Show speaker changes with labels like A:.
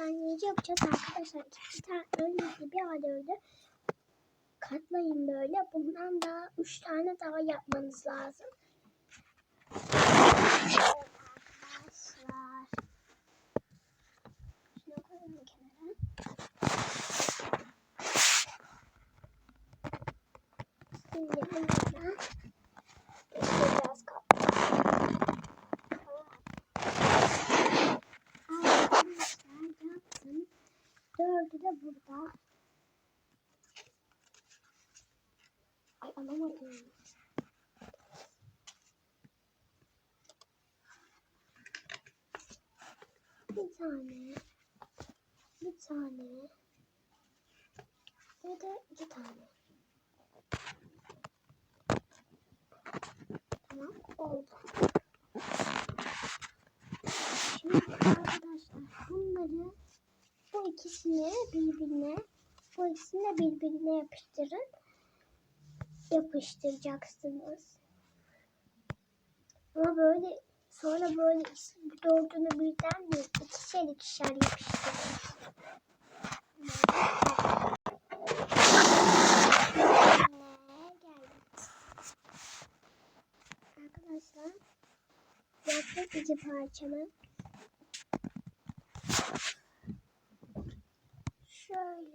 A: kestaneci yapacağız arkadaşlar. İki tane önce bir adet katlayın böyle. Bundan daha üç tane daha yapmanız lazım. Evet arkadaşlar. Kenara. Şimdi bunları Dördü de burada. Ay alamadım. Bir tane. Bir tane. Ve de iki tane. Tamam oldu. Şimdi bunları bu ikisini birbirine bu ikisini de birbirine yapıştırın. Yapıştıracaksınız. Ama böyle sonra böyle dördünü birden değil ikişer ikişer yapıştırın. Arkadaşlar yaptık iki parçamı. Chơi.